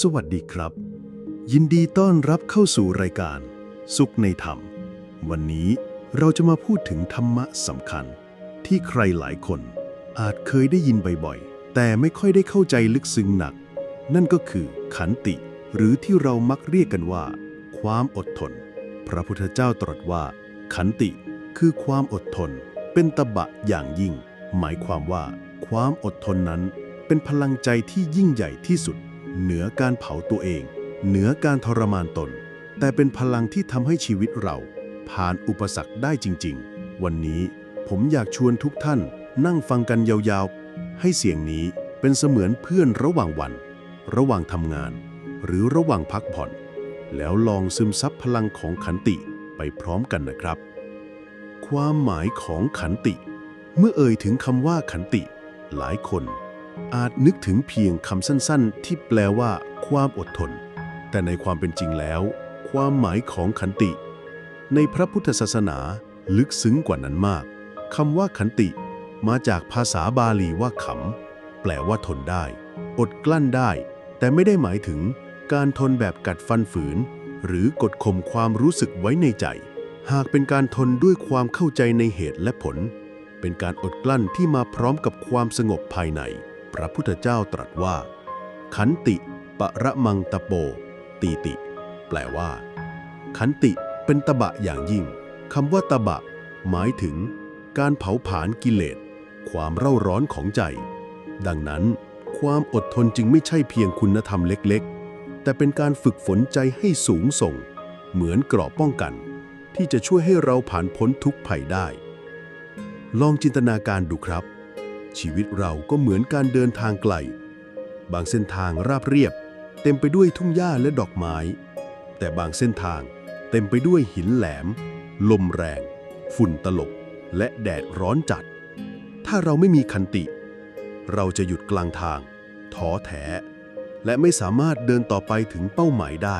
สวัสดีครับ ยินดีต้อนรับเข้าสู่รายการ สุขในธรรม วันนี้เราจะมาพูดถึงธรรมะสำคัญ ที่ใครหลายคน อาจเคยได้ยินบ่อยๆ แต่ไม่ค่อยได้เข้าใจลึกซึ้งหนัก นั่นก็คือขันติ หรือที่เรามักเรียกกันว่า ความอดทน พระพุทธเจ้าตรัสว่า ขันติคือความอดทน เป็นตบะอย่างยิ่ง หมายความว่า ความอดทนนั้น เป็นพลังใจที่ยิ่งใหญ่ที่สุด เหนือการเผาตัวเอง เหนือการทรมานตน แต่เป็นพลังที่ทำให้ชีวิตเรา ผ่านอุปสรรคได้จริง ๆ วันนี้ผมอยากชวนทุกท่านนั่งฟังกันยาวๆ ให้เสียงนี้เป็นเสมือนเพื่อนระหว่างวัน ระหว่างทำงาน หรือระหว่างพักผ่อน แล้วลองซึมซับพลังของขันติไปพร้อมกันนะครับ ความหมายของขันติ เมื่อเอ่ยถึงคำว่าขันติ หลายคน อาจนึกถึงเพียงคำสั้นๆ ที่แปลว่า ความอดทน แต่ในความเป็นจริงแล้ว ความหมายของขันติ ในพระพุทธศาสนาลึกซึ้งกว่านั้นมากคำว่าขันติ มาจากภาษาบาลีว่าขำแปลว่าทนได้ อดกลั้นได้ แต่ไม่ได้หมายถึงการทนแบบกัดฟันฝืน หรือกดข่มความรู้สึกไว้ในใจ หากเป็นการทนด้วยความเข้าใจในเหตุและผล เป็นการอดกลั้นที่มาพร้อมกับความสงบภายใน ระพุทธเจ้าตรัสว่า ขันติปะระมังตะโป ตีติ แปลว่า ขันติเป็นตบะอย่างยิ่งคำว่าตบะ หมายถึง การเผาผลาญกิเลส ความเร่าร้อนของใจ ดังนั้น ความอดทนจึงไม่ใช่เพียงคุณธรรมเล็กๆ แต่เป็นการฝึกฝนใจให้สูงส่ง เหมือนกราะป้องกัน ที่จะช่วยให้เราผ่านพ้นทุกภัยได้ ลองจินตนาการดูครับ ชีวิตเราก็เหมือนการเดินทางไกล บางเส้นทางราบเรียบ เต็มไปด้วยทุ่งหญ้าและดอกไม้ แต่บางเส้นทางเต็มไปด้วยหินแหลม ลมแรง ฝุ่นตลบ และแดดร้อนจัด ถ้าเราไม่มีคันติ เราจะหยุดกลางทาง ท้อแท้ และไม่สามารถเดินต่อไปถึงเป้าหมายได้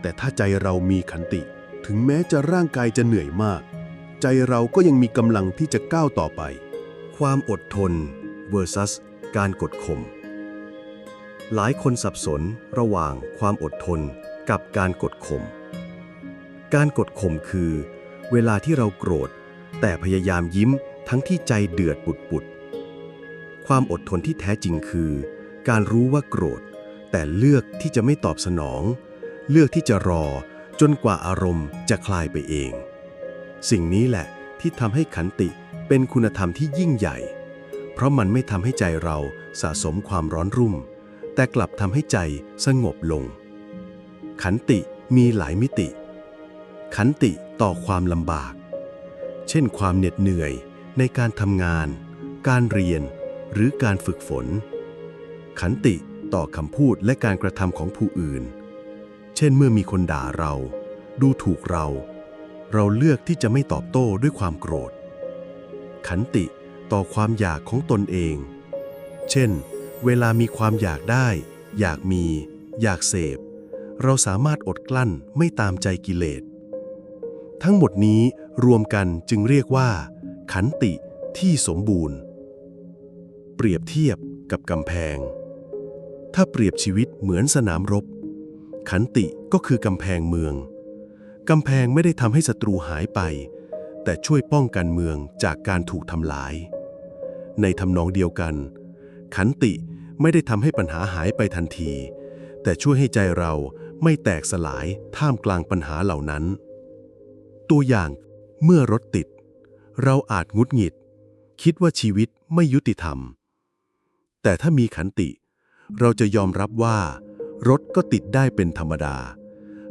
แต่ถ้าใจเรามีขันติ ถึงแม้จะร่างกายจะเหนื่อยมาก ใจเราก็ยังมีกำลังที่จะก้าวต่อไป ความอดทน versus การกดข่ม หลายคนสับสนระหว่างความอดทนกับการกดข่ม การกดข่มคือ เวลาที่เราโกรธ แต่พยายามยิ้มทั้งที่ใจเดือดปุดปุดๆ ความอดทนที่แท้จริงคือ การรู้ว่าโกรธ แต่เลือกที่จะไม่ตอบสนอง เลือกที่จะรอจนกว่าอารมณ์จะคลายไปเอง สิ่งนี้แหละที่ทำให้ขันติ เป็นคุณธรรมที่ยิ่งใหญ่ เพราะมันไม่ทำให้ใจเราสะสมความร้อนรุ่ม แต่กลับทำให้ใจสงบลง ขันติมีหลายมิติ ขันติต่อความลำบาก เช่นความเหน็ดเหนื่อยในการทำงาน การเรียน หรือการฝึกฝน ขันติต่อคำพูดและการกระทำของผู้อื่น เช่นเมื่อมีคนด่าเรา ดูถูกเรา เราเลือกที่จะไม่ตอบโต้ด้วยความโกรธ ขันติต่อความอยากของตนเอง เช่น เวลามีความอยากได้ อยากมี อยากเสพ เราสามารถอดกลั้นไม่ตามใจกิเลส ทั้งหมดนี้รวมกันจึงเรียกว่า ขันติที่สมบูรณ์ เปรียบเทียบกับกำแพง ถ้าเปรียบชีวิตเหมือนสนามรบ ขันติก็คือกำแพงเมือง กำแพงไม่ได้ทำให้ศัตรูหายไป แต่ช่วยป้องกันเมืองจากการถูกทำลาย ในทำนองเดียวกัน ขันติไม่ได้ทำให้ปัญหาหายไปทันที แต่ช่วยให้ใจเราไม่แตกสลายท่ามกลางปัญหาเหล่านั้น ตัวอย่างเมื่อรถติด เราอาจงุดหงิด คิดว่าชีวิตไม่ยุติธรรม แต่ถ้ามีขันติ เราจะยอมรับว่า รถก็ติดได้เป็นธรรมดา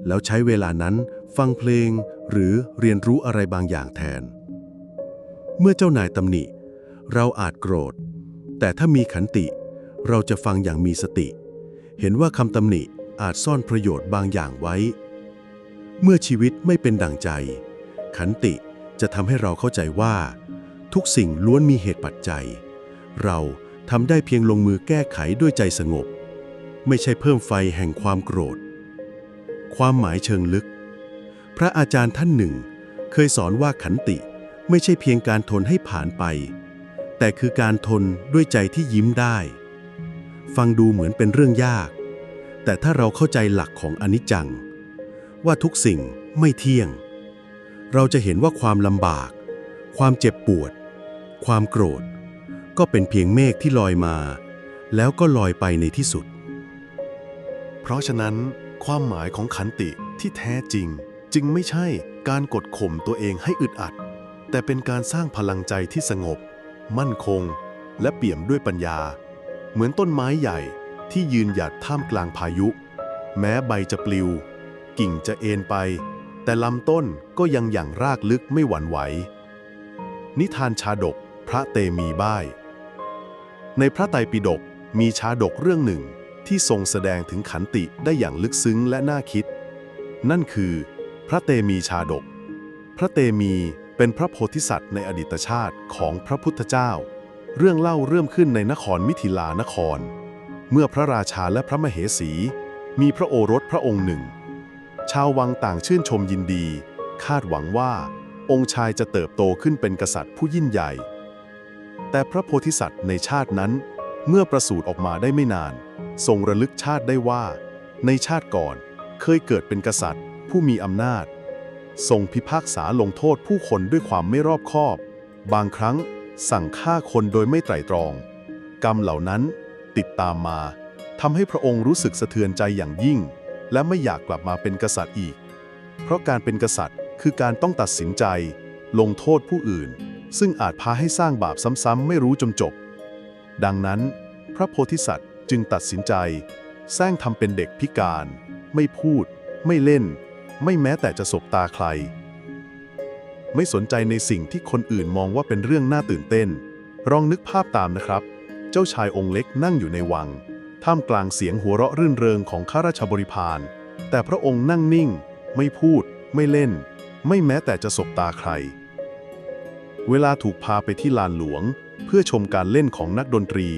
แล้วใช้เวลานั้น ฟังเพลงหรือเรียนรู้อะไรบางอย่างแทน เมื่อเจ้านายตำหนิ เราอาจโกรธ แต่ถ้ามีขันติ เราจะฟังอย่างมีสติ เห็นว่าคำตำหนิอาจซ่อนประโยชน์บางอย่างไว้ เมื่อชีวิตไม่เป็นดั่งใจ ขันติจะทำให้เราเข้าใจว่า ทุกสิ่งล้วนมีเหตุปัจจัย เราทำได้เพียงลงมือแก้ไขด้วยใจสงบ ไม่ใช่เพิ่มไฟแห่งความโกรธ ความหมายเชิงลึก พระอาจารย์ท่านหนึ่ง เคยสอนว่าขันติไม่ใช่เพียงการทนให้ผ่านไป แต่คือการทนด้วยใจที่ยิ้มได้ ฟังดูเหมือนเป็นเรื่องยาก แต่ถ้าเราเข้าใจหลักของอนิจจัง ว่าทุกสิ่งไม่เที่ยง เราจะเห็นว่าความลำบาก ความเจ็บปวด ความโกรธ ก็เป็นเพียงเมฆที่ลอยมา แล้วก็ลอยไปในที่สุด เพราะฉะนั้นความหมายของขันติที่แท้จริง จึงไม่ใช่การกดข่มตัวเองให้อึดอัด แต่เป็นการสร้างพลังใจที่สงบ มั่นคง และเปี่ยมด้วยปัญญา เหมือนต้นไม้ใหญ่ที่ยืนหยัดท่ามกลางพายุ แม้ใบจะปลิว กิ่งจะเอ็นไป แต่ลำต้นก็ยังอย่างรากลึกไม่หวั่นไหว นิทานชาดกพระเตมีบ้าย ในพระไตรปิฎกมีชาดกเรื่องหนึ่งที่ทรงแสดงถึงขันติได้อย่างลึกซึ้งและน่าคิด นั่นคือ พระเตมีชาดก พระเตมีเป็นพระโพธิสัตว์ในอดีตชาติของพระพุทธเจ้า เรื่องเล่าเริ่มขึ้นในนครมิถิลานคร เมื่อพระราชาและพระมเหสี มีพระโอรสพระองค์หนึ่ง ชาววังต่างชื่นชมยินดี คาดหวังว่า องค์ชายจะเติบโตขึ้นเป็นกษัตริย์ผู้ยิ่งใหญ่ แต่พระโพธิสัตว์ในชาตินั้น เมื่อประสูติออกมาได้ไม่นาน ทรงระลึกชาติได้ว่า ในชาติก่อนเคยเกิดเป็นกษัตริย์ ผู้มีอำนาจ ทรงพิพากษาลงโทษผู้คนด้วยความไม่รอบคอบ บางครั้งสั่งฆ่าคนโดยไม่ไตร่ตรอง กรรมเหล่านั้นติดตามมาทำให้พระองค์รู้สึกสะเทือนใจอย่างยิ่ง และไม่อยากกลับมาเป็นกษัตริย์อีก เพราะการเป็นกษัตริย์คือการต้องตัดสินใจ ลงโทษผู้อื่น ซึ่งอาจพาให้สร้างบาปซ้ำๆไม่รู้จนจบ ดังนั้น พระโพธิสัตว์จึงตัดสินใจ แสร้งทำเป็นเด็กพิการ ไม่พูด ไม่เล่น ไม่แม้แต่จะสบตาใคร ไม่สนใจในสิ่งที่คนอื่นมองว่าเป็นเรื่องน่าตื่นเต้นลองนึกภาพตามนะครับ เจ้าชายองค์เล็กนั่งอยู่ในวัง ท่ามกลางเสียงหัวเราะรื่นเริงของข้าราชบริพาร แต่พระองค์นั่งนิ่ง ไม่พูด ไม่เล่น ไม่แม้แต่จะสบตาใคร เวลาถูกพาไปที่ลานหลวง เพื่อชมการเล่นของนักดนตรี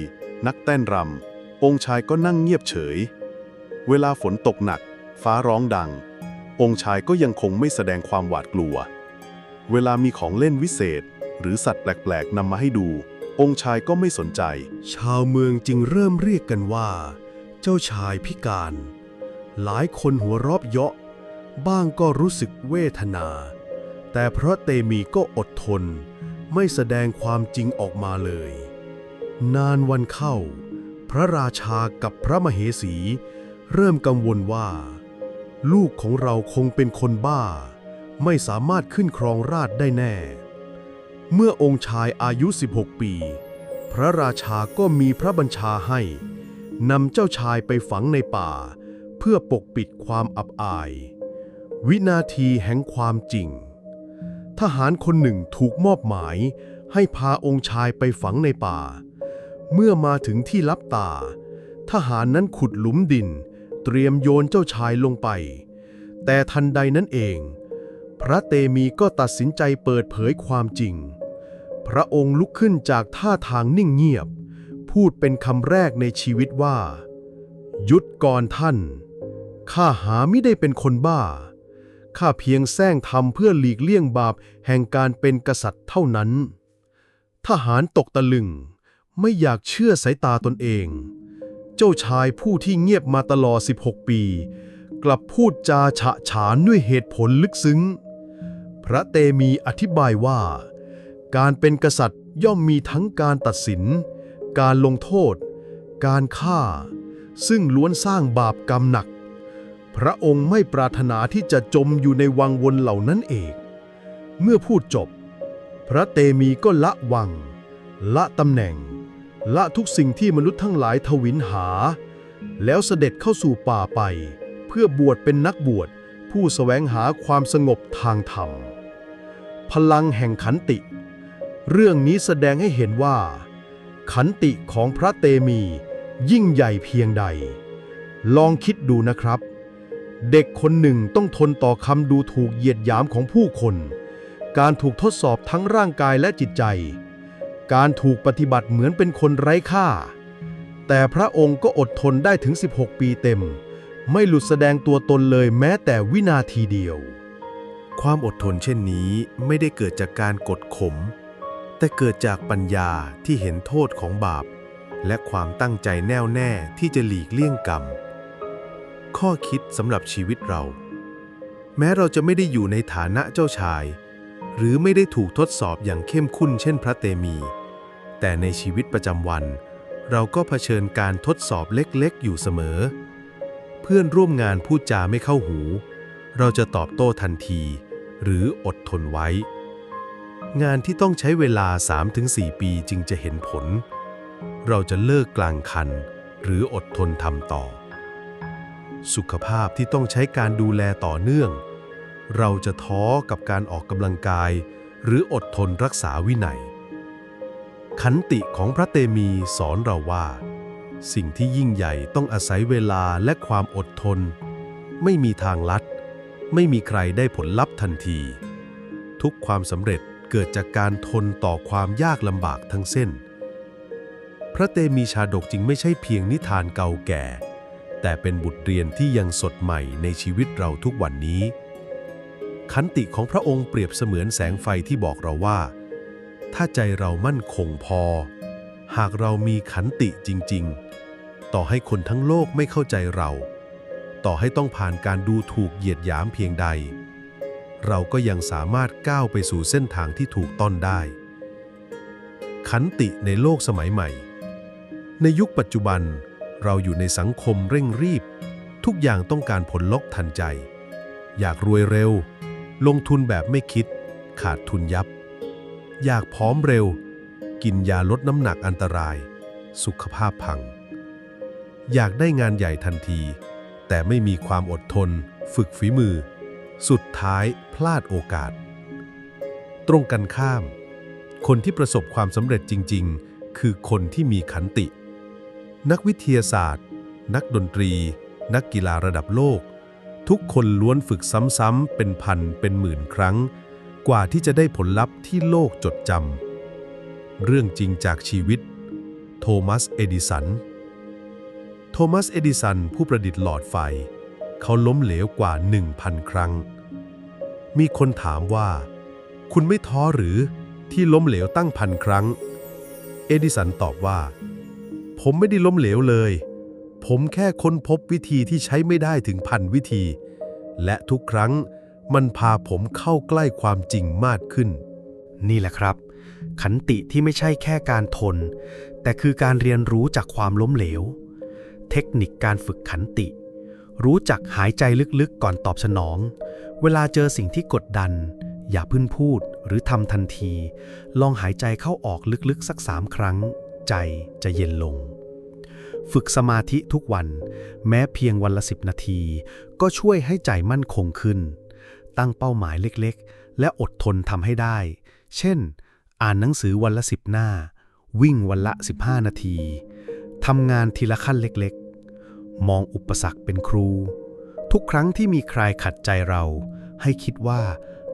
นักเต้นรำองค์ชายก็นั่งเงียบเฉย เวลาฝนตกหนัก ฟ้าร้องดัง องค์ชายก็ยังคงไม่แสดงความหวาดกลัว เวลามีของเล่นวิเศษ หรือสัตว์แปลกๆนำมาให้ดู องค์ชายก็ไม่สนใจ ชาวเมืองจึงเริ่มเรียกกันว่า เจ้าชายพิการ หลายคนหัวรอบเยาะ บ้างก็รู้สึกเวทนา แต่พระเตมีก็อดทน ไม่แสดงความจริงออกมาเลย นานวันเข้า พระราชากับพระมเหสี เริ่มกังวลว่า ลูกของเราคงเป็นคนบ้า ไม่สามารถขึ้นครองราชได้แน่ เมื่อองค์ชายอายุ 16 ปี พระราชาก็มีพระบัญชาให้นำเจ้าชายไปฝังในป่า เพื่อปกปิดความอับอาย วินาทีแห่งความจริง ทหารคนหนึ่งถูกมอบหมายให้พาองค์ชายไปฝังในป่า เมื่อมาถึงที่ลับตา ทหารนั้นขุดหลุมดิน เตรียมโยนเจ้าชายลงไป แต่ทันใดนั้นเอง พระเตมีก็ตัดสินใจเปิดเผยความจริง พระองค์ลุกขึ้นจากท่าทางนิ่งเงียบ พูดเป็นคำแรกในชีวิตว่าหยุดก่อนท่าน ข้าหาไม่ได้เป็นคนบ้า ข้าเพียงแซงทำเพื่อหลีกเลี่ยงบาปแห่งการเป็นกษัตริย์เท่านั้น ทหารตกตะลึง ไม่อยากเชื่อสายตาตนเอง เจ้าชายผู้ที่เงียบมาตลอด 16 ปี กลับพูดจาฉะฉานด้วยเหตุผลลึกซึ้ง พระเตมีอธิบายว่า การเป็นกษัตริย์ย่อมมีทั้งการตัดสิน การลงโทษ การฆ่า ซึ่งล้วนสร้างบาปกรรมหนัก พระองค์ไม่ปรารถนาที่จะจมอยู่ในวังวนเหล่านั้นเอง เมื่อพูดจบ พระเตมีก็ละวัง ละตำแหน่ง ละทุกสิ่งที่มนุษย์ทั้งหลายทวินหา แล้วเสด็จเข้าสู่ป่าไป เพื่อบวชเป็นนักบวช ผู้แสวงหาความสงบทางธรรม พลังแห่งขันติ เรื่องนี้แสดงให้เห็นว่า ขันติของพระเตมียิ่งใหญ่เพียงใด ลองคิดดูนะครับ เด็กคนหนึ่งต้องทนต่อคำดูถูกเหยียดหยามของผู้คน การถูกทดสอบทั้งร่างกายและจิตใจ การถูกปฏิบัติเหมือนเป็นคนไร้ค่า แต่พระองค์ก็อดทนได้ถึง 16 ปีเต็ม ไม่หลุดแสดงตัวตนเลยแม้แต่วินาทีเดียว ความอดทนเช่นนี้ไม่ได้เกิดจากการกดข่มแต่เกิดจากปัญญาที่เห็นโทษของบาป และความตั้งใจแน่วแน่ที่จะหลีกเลี่ยงกรรม ข้อคิดสำหรับชีวิตเรา แม้เราจะไม่ได้อยู่ในฐานะเจ้าชาย หรือไม่ได้ถูกทดสอบอย่างเข้มข้นเช่นพระเตมี แต่ในชีวิตประจำวัน เราก็เผชิญการทดสอบเล็กๆ อยู่เสมอ เพื่อนร่วมงานพูดจาไม่เข้าหู เราจะตอบโต้ทันที หรืออดทนไว้ งานที่ต้องใช้เวลา 3-4 ปีจึงจะเห็นผล เราจะเลิกกลางคัน หรืออดทนทำต่อ สุขภาพที่ต้องใช้การดูแลต่อเนื่อง เราจะท้อกับการออกกำลังกาย หรืออดทนรักษาวินัย ขันติของพระเตมีสอนเราว่า สิ่งที่ยิ่งใหญ่ต้องอาศัยเวลาและความอดทน ไม่มีทางลัด ไม่มีใครได้ผลลัพธ์ทันที ทุกความสำเร็จเกิดจากการทนต่อความยากลำบากทั้งเส้น พระเตมีชาดกจึงไม่ใช่เพียงนิทานเก่าแก่ แต่เป็นบทเรียนที่ยังสดใหม่ในชีวิตเราทุกวันนี้ ขันติของพระองค์เปรียบเสมือนแสงไฟที่บอกเราว่า ถ้าใจเรามั่นคงพอ หากเรามีขันติจริง ๆ ต่อให้คนทั้งโลกไม่เข้าใจเรา ต่อให้ต้องผ่านการดูถูกเหยียดหยามเพียงใด เราก็ยังสามารถก้าวไปสู่เส้นทางที่ถูกต้อนได้ ขันติในโลกสมัยใหม่ ในยุคปัจจุบันเราอยู่ในสังคมเร่งรีบ ทุกอย่างต้องการผลลัพธ์ทันใจ อยากรวยเร็ว ลงทุนแบบไม่คิด ขาดทุนยับ อยากพร้อมเร็ว กินยาลดน้ำหนักอันตราย สุขภาพพัง อยากได้งานใหญ่ทันที แต่ไม่มีความอดทน ฝึกฝีมือ สุดท้ายพลาดโอกาส ตรงกันข้าม คนที่ประสบความสำเร็จจริง ๆ คือคนที่มีขันติ นักวิทยาศาสตร์ นักดนตรี นักกีฬาระดับโลก ทุกคนล้วนฝึกซ้ำๆเป็นพันเป็นหมื่นครั้ง กว่าที่จะได้ผลลัพธ์ที่โลกจดจำเรื่องจริงจากชีวิต โทมัส เอดิสัน โทมัส เอดิสัน ผู้ประดิษฐ์หลอดไฟ เขาล้มเหลวกว่า 1,000 ครั้ง มีคนถามว่า คุณไม่ท้อหรือที่ล้มเหลวตั้งพันครั้ง เอดิสันตอบว่า ผมไม่ได้ล้มเหลวเลย ผมแค่ค้นพบวิธีที่ใช้ไม่ได้ถึงพันวิธี และทุกครั้ง มันพาผมเข้าใกล้ความจริงมากขึ้น นี่แหละครับ ขันติที่ไม่ใช่แค่การทน แต่คือการเรียนรู้จากความล้มเหลว เทคนิคการฝึกขันติ รู้จักหายใจลึกๆก่อนตอบสนอง เวลาเจอสิ่งที่กดดัน อย่าพึ่งพูดหรือทำทันที ลองหายใจเข้าออกลึกๆสักสามครั้ง ใจจะเย็นลงฝึกสมาธิทุกวัน แม้เพียงวันละสิบนาที ก็ช่วยให้ใจมั่นคงขึ้น ตั้งเป้าหมายเล็กๆ และอดทนทำให้ได้ เช่น อ่านหนังสือวันละสิบหน้า วิ่งวันละ 15 นาทีทำงานทีละขั้นเล็กๆ มองอุปสรรคเป็นครู ทุกครั้งที่มีใครขัดใจเรา ให้คิดว่า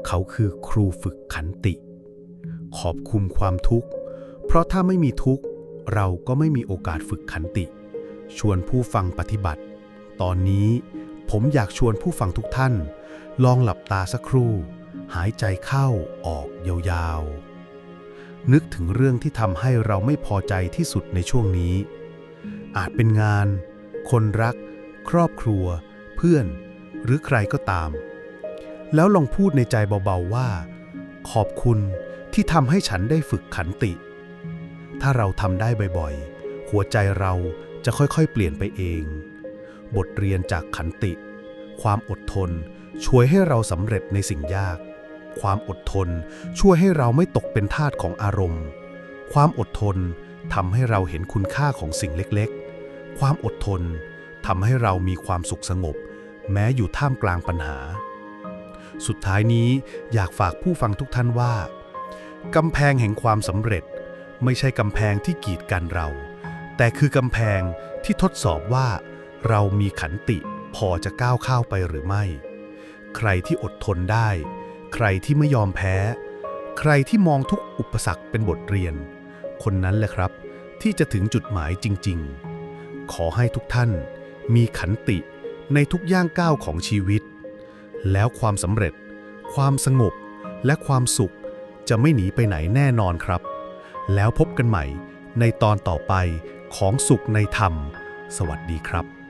เขาคือครูฝึกขันติ ขอบคุมความทุกข์ เพราะถ้าไม่มีทุกข์ เราก็ไม่มีโอกาสฝึกขันติ ชวนผู้ฟังปฏิบัติ ตอนนี้ ผมอยากชวนผู้ฟังทุกท่าน ลองหลับตาสักครู่ หายใจเข้าออกยาวๆ นึกถึงเรื่องที่ทำให้เราไม่พอใจที่สุดในช่วงนี้ อาจเป็นงาน คนรัก ครอบครัว เพื่อน หรือใครก็ตาม แล้วลองพูดในใจเบาๆว่า ขอบคุณที่ทำให้ฉันได้ฝึกขันติ ถ้าเราทำได้บ่อยๆ หัวใจเราจะค่อยๆ เปลี่ยนไปเอง บทเรียนจากขันติ ความอดทนช่วยให้เราสำเร็จในสิ่งยาก ความอดทนช่วยให้เราไม่ตกเป็นทาสของอารมณ์ ความอดทนทำให้เราเห็นคุณค่าของสิ่งเล็กๆ ความอดทนทำให้เรามีความสุขสงบ แม้อยู่ท่ามกลางปัญหา สุดท้ายนี้อยากฝากผู้ฟังทุกท่านว่ากำแพงแห่งความสำเร็จ ไม่ใช่กำแพงที่กีดกันเรา แต่คือกำแพงที่ทดสอบว่า เรามีขันติพอจะก้าวข้าวไปหรือไม่ ใครที่อดทนได้ ใครที่ไม่ยอมแพ้ ใครที่มองทุกอุปสรรคเป็นบทเรียน คนนั้นแหละครับ ที่จะถึงจุดหมายจริง ๆ ขอให้ทุกท่านมีขันติในทุกย่างก้าวของชีวิต แล้วความสำเร็จ ความสงบและความสุขจะไม่หนีไปไหนแน่นอนครับ แล้วพบกันใหม่ในตอนต่อไปของสุขในธรรม สวัสดีครับ